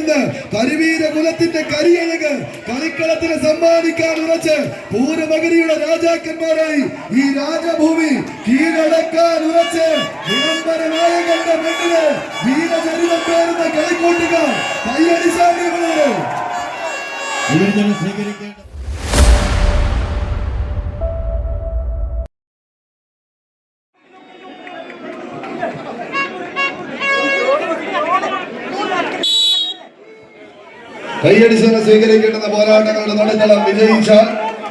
നിന്ന് കരിവീര കുലത്തിന്റെ കരിയഴക് കളിക്കളത്തിന് സമ്മാനിക്കാൻ ഉറച്ച് പൂരമകരിയുടെ കൈയടിച്ചെന്ന് സ്വീകരിക്കേണ്ടുന്ന പോരാട്ടങ്ങളുടെ നടുത്തളം വിജയിച്ച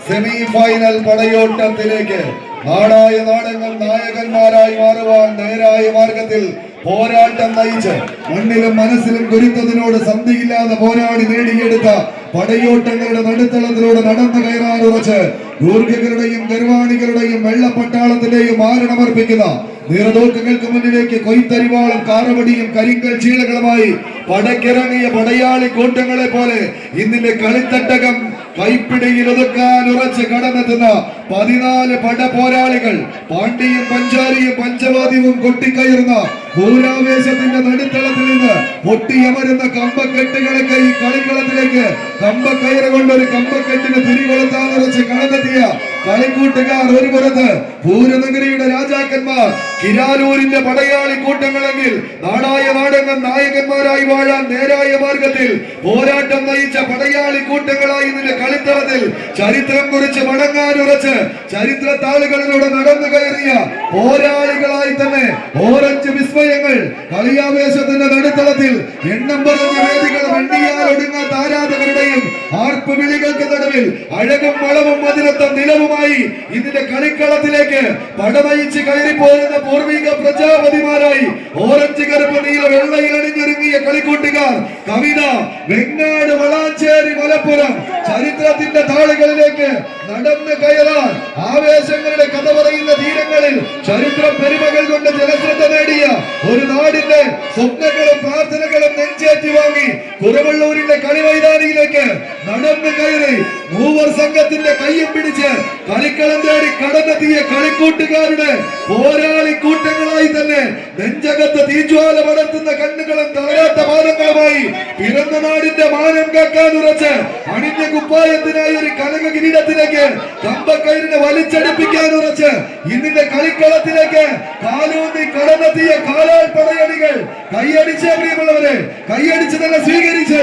സെമി ഫൈനൽ പടയോട്ടത്തിലേക്ക് നാടായ നാടങ്ങൾ നായകന്മാരായി മാറുവാൻ നേരായ മാർഗത്തിൽ പോരാട്ടം നയിച്ച് മണ്ണിലും മനസ്സിലും ഗുരുത്വത്തിനോട് സന്ധിയില്ലാതെ പോരാടി നേടിയെടുത്ത പടയോട്ടങ്ങളുടെ നടുത്തളത്തിലൂടെ നടന്നു കയറാൻ ഉറച്ച് ദൂർഗകളുടെയും ഗർവാണികളുടെയും വെള്ളപ്പട്ടാളത്തിന്റെയും മാരണമർപ്പിക്കുന്ന നീറതോക്കുകൾക്ക് മുന്നിലേക്ക് കൊയ്ത്തരിവാളും കാറവടിയും കരിങ്കൽ ചീളകളുമായി പടക്കിറങ്ങിയ പടയാളി കൂട്ടങ്ങളെ പോലെ ഇന്നിന്റെ കളിത്തട്ടകം കൈപ്പിടിയിൽ ഒതുക്കാൻ ഉറച്ച് കടന്നെത്തുന്ന പതിനാല് പട പോരാളികൾ പാണ്ഡിയും പഞ്ചാരിയും പഞ്ചവാദ്യവും കൊട്ടിക്കയറുന്ന ഭൂരാവേശത്തിന്റെ നടുത്തളത്തിൽ നിന്ന് പൊട്ടിയമരുന്ന കമ്പക്കെട്ടുകളൊക്കെ ഈ കളിക്കളത്തിലേക്ക് കമ്പക്കയറ് കൊണ്ട് ഒരു കമ്പക്കെട്ടിന് തിരികൊളുത്താൻ വെച്ച് കടന്നെത്തിയ കളിക്കൂട്ടുകാർ ഒരു പുറത്ത്. പൂരനഗരിയുടെ രാജാക്കന്മാർ കിരാലൂരിന്റെ പടയാളി കൂട്ടങ്ങളെങ്കിൽ നാടായ നാടകൻ നായകന്മാരായി വാഴാൻ നേരായ മാർഗത്തിൽ പോരാട്ടം നയിച്ച പടയാളി കൂട്ടങ്ങളായി ഇതിന്റെ കളിത്തളത്തിൽ ചരിത്രം കുറിച്ച് മടങ്ങാൻ ഉറച്ച് ചരിത്ര താളുകളിലൂടെ നടന്നു കയറിയ പോരാളികളായി തന്നെ ഓറഞ്ച് വിസ്മയങ്ങൾ കളിയാവേശത്തിന്റെ നടുത്തളത്തിൽ എണ്ണം പറഞ്ഞ വേദികൾ വണ്ടിയാൽ ഒടുങ്ങാത്ത ആരാധകരുടെയും ആർപ്പ് വിളികൾക്ക് നടുവിൽ അഴകും വളവും അതിലത്തം നിലവുമായി ഇതിന്റെ കളിക്കളത്തിലേക്ക് പടമയിച്ച് കയറിപ്പോരുന്ന പൂർവിക പ്രജാപതിമാരായി ഓറഞ്ച് കറുപ്പ് നീല വെള്ളയിൽ അണിഞ്ഞൊരുങ്ങിയ കളിക്കൂട്ടുകാർ. കവിത വെങ്ങാട് വളാഞ്ചേരി മലപ്പുറം. ചരിത്രത്തിന്റെ താളുകളിലേക്ക് നടന്നു കയറാൻ ആവേശങ്ങളുടെ കഥ പറയുന്ന തീരങ്ങളിൽ ചരിത്ര പെരുമകൾ കൊണ്ട് ജനശ്രദ്ധ നേടിയ ഒരു നാടിന്റെ സ്വപ്നങ്ങളും പ്രാർത്ഥനകളും നെഞ്ചേറ്റി വാങ്ങി കുറവള്ളൂരിന്റെ കളി മൈതാനിയിലേക്ക് നടന്നു കയറി മൂവർ സംഘത്തിന്റെ കയ്യും പിടിച്ച് കളിക്കളം തേടി കടന്നെത്തിയ കളിക്കൂട്ടുകാരുടെ പോരാളി കൂട്ടങ്ങളായി തന്നെ നെഞ്ചകത്ത് തീജ്വാല പടർത്തുന്ന കണ്ണുകളും തളരാത്ത പാദങ്ങളുമായി പിറന്ന നാടിന്റെ മാനം കാക്കാൻ ഉറച്ച് അണിഞ്ഞ കുപ്പായത്തിനായി ഒരു കനക കിരീടത്തിലേക്ക് കമ്പക്കയറിനെ വലിച്ചടിപ്പിക്കാൻ ഉറച്ച് ഇന്നിന്റെ കളിക്കളത്തിലേക്ക് കാലൂന്നി കടന്നെത്തിയ കാലാൽ പടയണികൾ. കൈയടിച്ച് പ്രിയമുള്ളവരെ കൈയടിച്ച് തന്നെ സ്വീകരിച്ച്.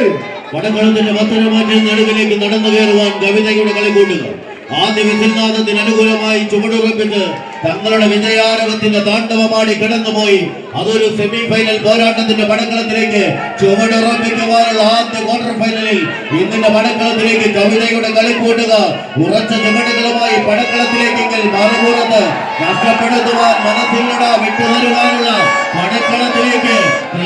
തന്നെ പത്തനമാറ്റിൽ നടുവിലേക്ക് നടന്നു കയറുവാൻ കവിതയുടെ കളിക്കൂട്ടുക ആദ്യ വിസിൽനാഥത്തിന് അനുകൂലമായി ചുവടുറപ്പിച്ച് തങ്ങളുടെ വിജയാരവത്തിന്റെ താണ്ഡവമാടി കിടന്നുപോയി. അതൊരു സെമി ഫൈനൽ പോരാട്ടത്തിന്റെ പടക്കളത്തിലേക്ക് ചുവടുറപ്പിക്കുവാനുള്ള ആദ്യ ക്വാർട്ടർ ഫൈനലിൽ ഇന്നിന്റെ പടക്കളത്തിലേക്ക് കവിതയുടെ കളിക്കൂട്ടുക ഉറച്ച ചുവടുകളുമായി പടക്കളത്തിലേക്കെങ്കിൽ മറുപുറത്ത് നഷ്ടപ്പെടുത്തുവാൻ മനസ്സിലൂടെ വിട്ടുതരുവാനുള്ള പടക്കളത്തിലേക്ക്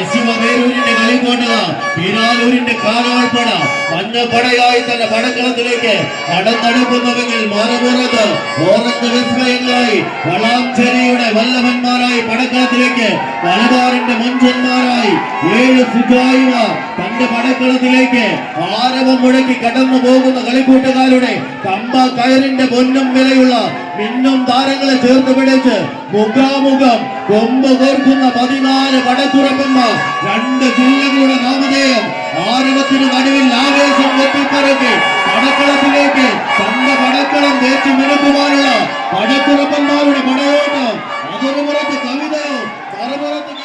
ശിവപേരൂരിന്റെ കളിക്കൂട്ടുക പീരാലൂരിന്റെ കാലാൾപ്പട മഞ്ഞപ്പടയായി തന്നെ പടക്കളത്തിലേക്ക് കടന്നെടുക്കുന്നുവെങ്കിൽ മറുപുറത്ത് ഓറഞ്ച് വിസ്മയങ്ങളായി വളാഞ്ചേരിയുടെ വല്ലഭന്മാരായി പടക്കളത്തിലേക്ക് മലബാറിന്റെ മഞ്ചന്മാരായി ഏഴ് സിദ്ധായിമാർ തന്റെ പടക്കളത്തിലേക്ക് ആരവം മുഴക്കി കടന്നു പോകുന്ന കളിക്കൂട്ടുകാരുടെ കമ്പ കയറിന്റെ പൊന്നും വിലയുള്ള മിന്നും താരങ്ങളെ ചേർത്ത് പിടിച്ച് മുഖാമുഖം കൊമ്പ് കോർക്കുന്ന പതിനാല് വടക്കുറപ്പന്മാർ രണ്ട് ജില്ലകളുടെ നാമധേയം ആരവത്തിന് നടുവിൽ ആവേശം വെട്ടിപ്പറക്കി പടക്കളത്തിലേക്ക് തന്റെ പടക്കളം തേച്ചു മിനുക്കുവാനുള്ള പടത്തുറപ്പന്മാരുടെ പടയോട്ടം അതൊരു പുറത്ത് കവിതയോ മറുപുറത്ത്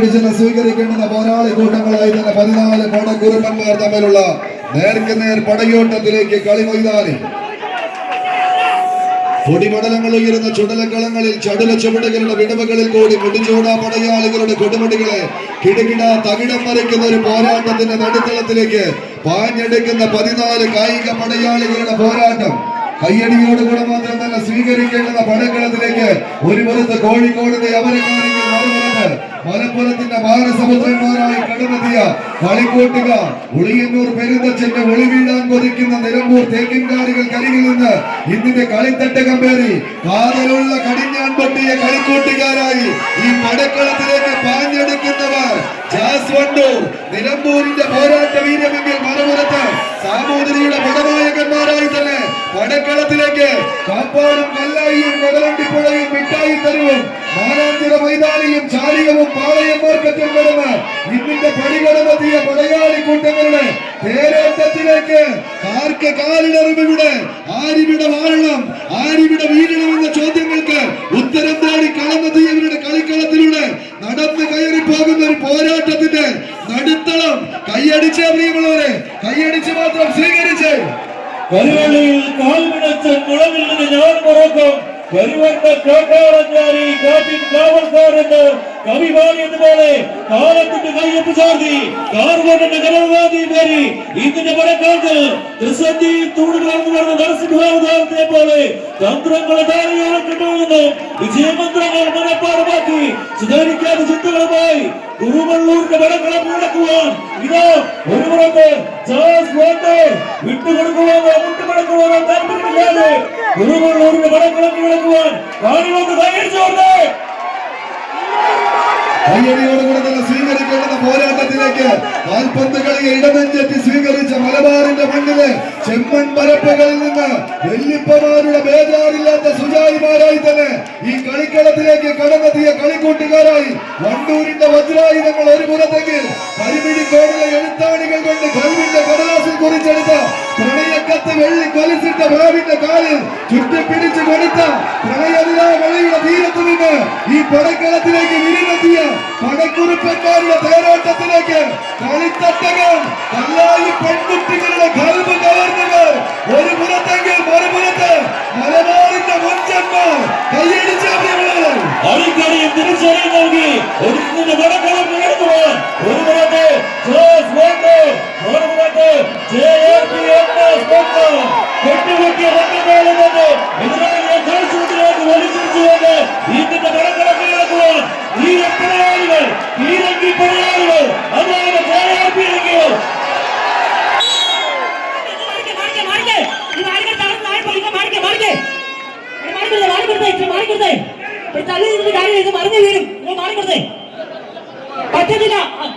കൈയടിച്ചെന്ന് സ്വീകരിക്കേണ്ടുന്ന പോരാളി കൂട്ടങ്ങളായി തന്നെ പതിനാല് പടക്കുറുപ്പന്മാർ തമ്മിലുള്ള നേർക്കുനേർ പടയോട്ടത്തിലേക്ക് കളി മൈതാനി പൊടിപടലങ്ങൾ ഉയരുന്ന ചുടലക്കളങ്ങളിൽ ചടുല ചുവടുകളുടെ വിടവുകളിൽ കൂടി മുടിച്ചൂടാ പടയാളികളുടെ കൊടുമുടികളെ കിടുകിട തകിടം മറിക്കുന്ന ഒരു പോരാട്ടത്തിന്റെ നടുത്തളത്തിലേക്ക് പാഞ്ഞെടുക്കുന്ന പതിനാല് കായിക പടയാളികളുടെ പോരാട്ടം. കയ്യടിയോടുകൂടെ മാത്രം തന്നെ സ്വീകരിക്കേണ്ടുന്ന പടക്കളത്തിലേക്ക് ഒരു പുറത്ത് കോഴിക്കോടിന്റെ അവരെ മറുപുറത്ത് മാനസമുദ്രന്മാരായി കടന്നെത്തിയ കളിക്കോട്ടുകാർ ഉളിയന്നൂർ പെരുന്തച്ഛന്റെ ഒളി വീഴാൻ കൊതിക്കുന്ന നിലമ്പൂർ തേക്കിൻകാരികൾ കരികിൽ നിന്ന് ഇന്നിന്റെ കളിത്തട്ടകം പേറി കാതലുള്ള കടിഞ്ഞാൻ പൊട്ടിയ കളിക്കൂട്ടുകാരായി ഈ പടക്കളത്തിലേക്ക് പാഞ്ഞെടുക്കുന്നവർ. ജാസ് വണ്ടൂർ നിലമ്പൂരിന്റെ പോരാട്ട വീരമെങ്കിൽ മറുപുറത്ത് സാമൂതിരിയുടെ പടനായകന്മാരായി തന്നെ പടക്കളത്തിലേക്ക് കാപ്പാടും കല്ലായിയും കൊടലണ്ടിപ്പുഴയും മിഠായി തെരുവും മാനാഞ്ചിറ മൈതാനിയും ചാലികവും പാളയം മാർക്കറ്റും കടന്ന് ഇന്നിന്റെ പടികടന്നെത്തിയ പടയാളി കൂട്ടങ്ങളുടെ തേരോട്ടത്തിലേക്ക് ആർക്ക് കാലിടറിവിടെ ആരിവിടെ വാഴണം ആരിവിടെ വീഴണം എന്ന ചോദ്യങ്ങൾക്ക് ഉത്തരം തേടി കളന്നെത്തിയവരുടെ കളിക്കളത്തിലൂടെ നടന്ന് കയറി പോകുന്ന ഒരു പോരാട്ടത്തിന്റെ നടുത്തളം. കൈയടിച്ച പ്രിയമുള്ളവരെ കൈയടിച്ച് മാത്രം സ്വീകരിച്ച്. കരുവള്ളിയിൽ കാൽമിടച്ച മുളവിൽ നിന്ന് ഞാൻ മറക്കും കരുവണ്ട കാട്ടാളഞ്ചാരി കാട്ടിൻ കാവൽക്കാരെന്ന് കവി പാടിയതുപോലെ കാലത്തിന്റെ കയ്യൊപ്പ് ചാർത്തി കാർവോണിന്റെ കലവാദി പേരി ഇതിന്റെ പടക്കാലത്ത് ത്രിസന്ധി തൂണുകളർന്നു നടന്ന നരസിംഹാവതാരത്തെ പോലെ തന്ത്രങ്ങളെ ധാരയോളം കിട്ടുമെന്നും വിജയമന്ത്രങ്ങൾ മനഃപ്പാടമാക്കി സുധാരിക്കാത്ത ചിന്തകളുമായി കുറുവള്ളൂരിന്റെ വടക്കളം മുടക്കുവാൻ ഇതാ ഒരു പുറത്ത് വിട്ടുകൊടുക്കുവാനോ മുട്ടുകൊടുക്കുവാനോ താല്പര്യമില്ലാതെ കുറുവള്ളൂരിന്റെ വടക്കളം മുടക്കുവാൻ കാണിവന്ന് കൈയടിച്ചോർന്ന് കയ്യടിയോടുകൂടെ തന്നെ സ്വീകരിക്കേണ്ടുന്ന പോരാട്ടത്തിലേക്ക് കാൽപന്ത് കളിയെ ഇടനെഞ്ചെത്തി സ്വീകരിച്ച മലബാറിന്റെ മണ്ണിൽ ചെമ്മൺ പരപ്പകളിൽ നിന്ന് വെല്ലിപ്പമാരുടെ ബേജാറില്ലാത്ത സുജായിമാരായി തന്നെ ഈ കളിക്കളത്തിലേക്ക് കടന്നെത്തിയ കളിക്കൂട്ടുകാരായി വണ്ടൂരിന്റെ വജ്രായുധങ്ങൾ ഒരു പുറത്തെങ്കിൽ കരിമിഴിക്കോടിലെ എഴുത്താണികൾ കൊണ്ട് കൽവിന്റെ കടലാസിൽ കുറിച്ചെടുത്ത പ്രണയക്കത്ത് വെള്ളി കൊലിച്ചിട്ട ഭാവിന്റെ കാലിൽ ചുറ്റിപ്പിടിച്ച് കൊടുത്ത പ്രണയനിലാ വെള്ളിയുടെ തീരത്ത് നിന്ന് ഈ പടക്കളത്തിലേക്ക് വിരുന്നെത്തിയ പടക്കുറിപ്പന്മാരുടെ തേരോട്ടത്തിലേക്ക് കളിത്തട്ടകൾ കല്ലായി പെൺകുട്ടികളുടെ കൽവ് കവർന്നവർ ഒരു പുറത്തെങ്കിൽ മറുപുറത്ത് മലബാറിന്റെ മുൻജന്മം കൈയടിച്ച പ്രിയമുള്ളവർ അടിക്കടിയും തിരിച്ചറിയും നൽകി ഒരുക്കിന്റെ വടക്കളം മുടക്കുവാൻ ഒരു പുറത്ത് Jose മറുപുറത്ത് J A P M S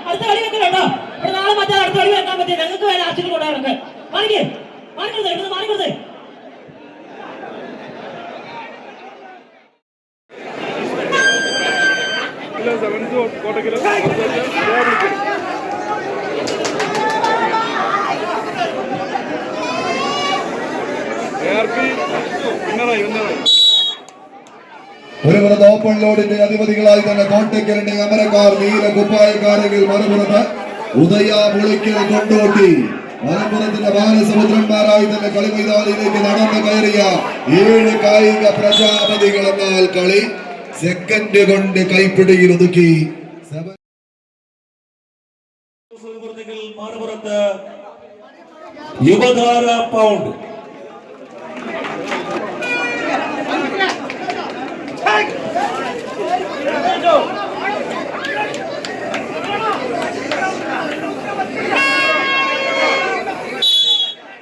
അടുത്ത കളി വെക്കലുണ്ടോ ഇവിടെ നാളെ മറ്റേ അടുത്ത കളി വെക്കാൻ പറ്റില്ല. ഞങ്ങൾക്ക് വേറെ ആശുപത്രി കൊണ്ടുപോകാറുണ്ട് മാറിക്കേ മാറിക്കരുത് ഇവിടുന്ന് മാറിക്കരുത് കിലോ സെവൻസ് കോട്ട കിലോ വിളിക്കും ഏർപ്പി വിന്നറായി വിന്നറായി ഒരു പുറത്ത് ഓപ്പൺ ലോഡിന്റെ അധിപതികളായി തന്നെ കോട്ടയ്ക്കലിന്റെ അമരക്കാർ നീല കുപ്പായക്കാരെങ്കിൽ മറുപുറത്ത് ഉദയ പുളിക്കൽ കൊണ്ടോട്ടി. മലപ്പുറത്തിന്റെ ബാലസമുദ്രന്മാരായി തന്നെ കളി മൈതാനിയിലേക്ക് നടന്നു കയറിയ ഏഴ് കായിക പ്രജാപതികൾ എന്നാൽ കളി സെക്കൻഡ് കൊണ്ട് കൈപ്പിടിയിൽ ഒതുക്കി. യുവതാര പൗണ്ട്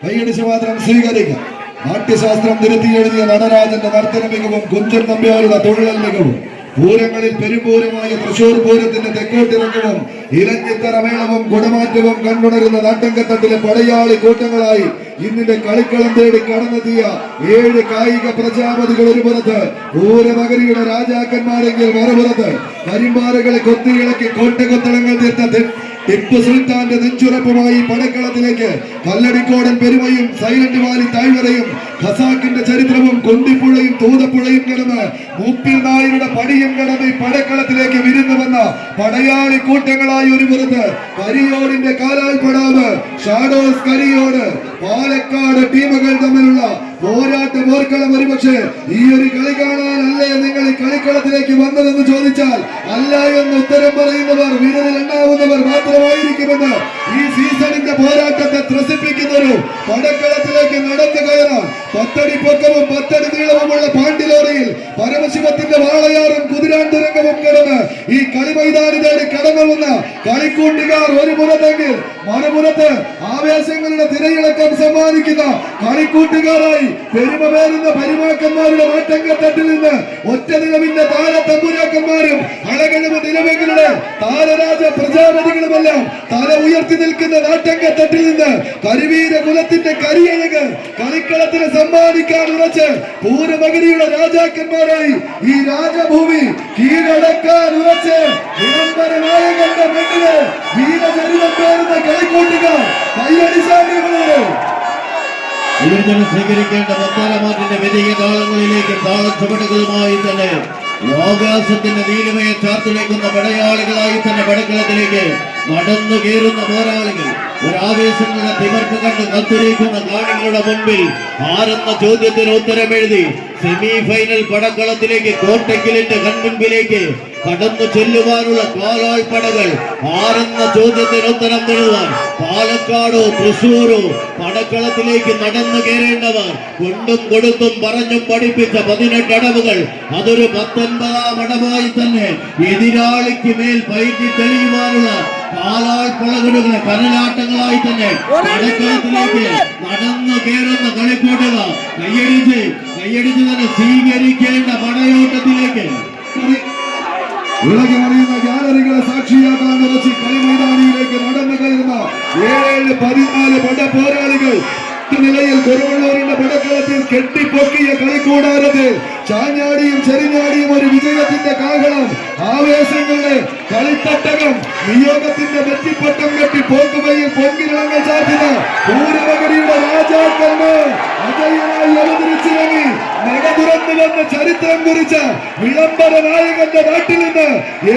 കൈയടിച്ച് മാത്രം സ്വീകരിക്കാം നാട്യശാസ്ത്രം തിരുത്തി എഴുതിയ നടരാജന്റെ നർത്തന മികവും കുഞ്ചൻ നമ്പ്യാരുടെ തൊഴിലൽ മികവും. പൂരങ്ങളിൽ പെരുമ്പൂരമായ തൃശൂർ പൂരത്തിന്റെ തെക്കോട്ടിറക്കവും ഇലഞ്ഞിത്തറ മേളവും ഗുണമാറ്റവും കണ്ടുണരുന്ന നാട്ടങ്കത്തട്ടിലെ പടയാളി കൂട്ടങ്ങളായി ഇന്നിന്റെ കളിക്കളം തേടി കടന്നെത്തിയ ഏഴ് കായിക പ്രജാപതികൾ ഒരു പുറത്ത് പൂരനഗരിയുടെ രാജാക്കന്മാരെങ്കിൽ മറുപുറത്ത്. കരിമ്പാറകളെ കൊത്തിയിളക്കി കോട്ടകൊത്തളങ്ങൾ തീർത്ത ടിപ്പു സുൽത്താന്റെ നെഞ്ചുറപ്പുമായി പടക്കളത്തിലേക്ക് കല്ലടിക്കോടൻ പെരുമയും സൈലന്റ് വാലി താഴ്വരയും ഖസാക്കിന്റെ ചരിത്രവും കൊണ്ടിപ്പുഴയും തൂതപ്പുഴയും കടന്ന് മൂപ്പിൽ നായരുടെ പടിയും കടന്ന് പടക്കളത്തിലേക്ക് വിരുന്നു വന്ന പടയാളി കൂട്ടങ്ങളായി ഒരു പുറത്ത് കരിയോടിന്റെ കാലാൽപ്പെടാവ് പടാവ് ഷാഡോസ് കരിയോട് പാലക്കാട് ടീമുകൾ തമ്മിലുള്ള പോരാട്ടം ഓർക്കണം ഒരുപക്ഷെ ഈ ഒരു കളി കാണാനല്ലേ നിങ്ങൾ ഈ കളിക്കളത്തിലേക്ക് വന്നതെന്ന് ചോദിച്ചാൽ അല്ല എന്ന് ഉത്തരം പറയുന്നവർ വിരലിൽ എണ്ണാവുന്നവർ മാത്രമായിരിക്കുമെന്ന് ഈ സീസണിന്റെ പോരാട്ടത്തെ ത്രസിപ്പിക്കുന്ന ഒരു പടക്കളത്തിലേക്ക് നടന്നു കയറാൻ പത്തടി പൊക്കവും പത്തടി നീളവുമുള്ള പാണ്ഡിലോറിയിൽ പരമശിവത്തിന്റെ വാളയാറും കുതിരാന്തരംഗവും കിടന്ന് ഈ കളി മൈതാനി തേടി കടന്നു വന്ന കളിക്കൂട്ടുകാർ ഒരു പുറത്തെങ്കിൽ മറുപുറത്ത് ആവേശങ്ങളുടെ തിരയിളക്കം സമ്മാനിക്കുന്ന കളിക്കൂട്ടുകാരായി പെരുമ പേരുന്ന പരിമാക്കന്മാരുടെ നാട്ടങ്കത്തട്ടിൽ നിന്ന് ഒറ്റ നിലവിന്റെ താര തമ്പുരാക്കന്മാരും അഴകഴിവ് നിലവുകളുടെ താരരാജ പ്രജാപതികളുമെല്ലാം തല ഉയർത്തി നിൽക്കുന്ന നാട്ടങ്കത്തട്ടിൽ നിന്ന് കരുവീര കുലത്തിന്റെ കരിയഴക് കളിക്കളത്തിന് സമ്മാനിക്കാൻ ഉറച്ച് പൂരമകരിയുടെ രാജാക്കന്മാരായി ഈ രാജഭൂമി കീഴടക്കാൻ ഉറച്ച് വിളംബര നായകന്റെ മണ്ണിൽ വീരചരിതം പേരുന്ന കളിക്കൂട്ടുകാർ കൈയടിച്ചാടിയവരുടെ ഇവർ സ്വീകരിക്കേണ്ട മത്താരമാറ്റിന്റെ വലിയ താളങ്ങളിലേക്ക് താളം തന്നെ ലോകാസത്തിന്റെ നീലിമയെ ചാർത്തിലേക്കുന്ന പടയാളികളായി തന്നെ പടക്കളത്തിലേക്ക് നടന്നു കയറുന്ന പോരാളികൾ. ഒരാവേശങ്ങളുടെ തിമർപ്പ് കണ്ട് കത്തിരിക്കുന്ന കാണികളുടെ മുൻപിൽ ആരെന്ന ചോദ്യത്തിന് ഉത്തരമെഴുതി സെമി ഫൈനൽ പടക്കളത്തിലേക്ക് കോട്ടയ്ക്കലിന്റെ കൺമുൻപിലേക്ക് കടന്നു ചെല്ലുവാനുള്ള കാലാൾപ്പടകൾ ആരെന്ന ചോദ്യത്തിന് ഉത്തരം തരുവാൻ പാലക്കാടോ തൃശൂരോ പടക്കളത്തിലേക്ക് നടന്നു കയറേണ്ടവർ കൊണ്ടും കൊടുത്തും പറഞ്ഞും പഠിപ്പിച്ച പതിനെട്ട് അടവുകൾ അതൊരു പത്തൊൻപതാം അടവായി തന്നെ എതിരാളിക്ക് മേൽ പയറ്റി തെളിയുവാനുള്ള കാലാൾപ്പളകളുടെ കരലാട്ടങ്ങളായി തന്നെ പടക്കളത്തിലേക്ക് നടന്നു കയറുന്ന കളിക്കൂട്ടുക കയ്യടിച്ച് കയ്യടിച്ച് തന്നെ സ്വീകരിക്കേണ്ട പടയോട്ടത്തിലേക്ക്. ഇളകി മറിയുന്ന ഗാലറികളെ സാക്ഷിയാക്കാൻ ഉറച്ച് കളിമൈതാനിയിലേക്ക് നടന്നു കയറുന്ന ഏഴ് പതിനാല് പട പോരാളികൾ നിലയിൽ കുറുവള്ളൂരിന്റെ പടക്കളത്തിൽ കെട്ടിപ്പൊക്കിയ കളിക്കൂടാരത്തിൽ ചാഞ്ഞാടിയും ചെറിഞ്ഞാടിയും ഒരു വിജയത്തിന്റെ കാഹളം. ആവേശങ്ങളുടെ കളിത്തട്ടകം നിയോഗത്തിന്റെ വെട്ടിപ്പട്ടം കെട്ടി പോക്കുവയിൽ പൊങ്കിരളങ്ങൾ ചാർത്തുന്ന പൂരവകരിയുടെ രാജാക്കന്മാർ അജയനായി അവതരിച്ചിറങ്ങി. നട ചരിത്രം കുറിച്ച വിളംബര നായകന്റെ നാട്ടിൽ നിന്ന്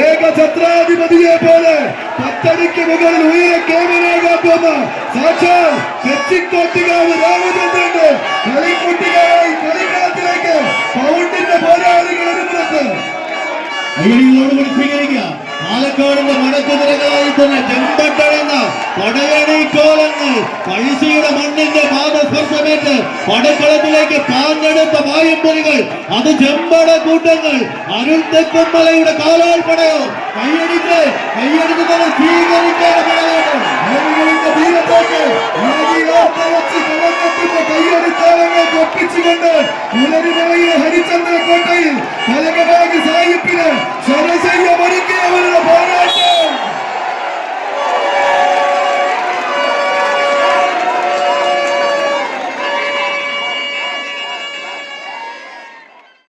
ഏകഛത്രാധിപതിയെ പോലെ പത്തടിക്ക് മുകളിൽ ഉയരെ കേമനാകാൻ പോന്ന സാക്ഷാൽ തെച്ചിക്കോട്ടുകാവ് രാമചന്ദ്രന്റെ കളിക്കുട്ടികളായി കളിക്കളത്തിലേക്ക് പൗണ്ടിന്റെ പോരാളികൾ ഒരു പുറത്ത് അയ്യടികളോടുകൂടി സ്വീകരിക്കുക. പാലക്കാടിന്റെ മടക്കുതിരകളായി തന്നെ ചെമ്പട്ടഴുന്ന പഴശ്ശിയുടെ മണ്ണിന്റെ പാദസ്പർശമേറ്റ് പടക്കളത്തിലേക്ക് പാഞ്ഞെടുത്ത വായുമ്പലികൾ അത് ചെമ്പട കൂട്ടങ്ങൾ അരുൾ തെക്കുമലയുടെ കാലാൾ പടയോ കൈയടിച്ച് കൈയടിച്ച് തന്നെ കളങ്കത്തിന്റെ കയ്യടിത്താളങ്ങൾ ഒപ്പിച്ചുകൊണ്ട് പുലരിമലയിലെ ഹരിചന്ദ്ര കോട്ടയിൽ പലകഭാഗി സാഹിബിന് ശരശയ്യ ഒരുക്കിയവരുടെ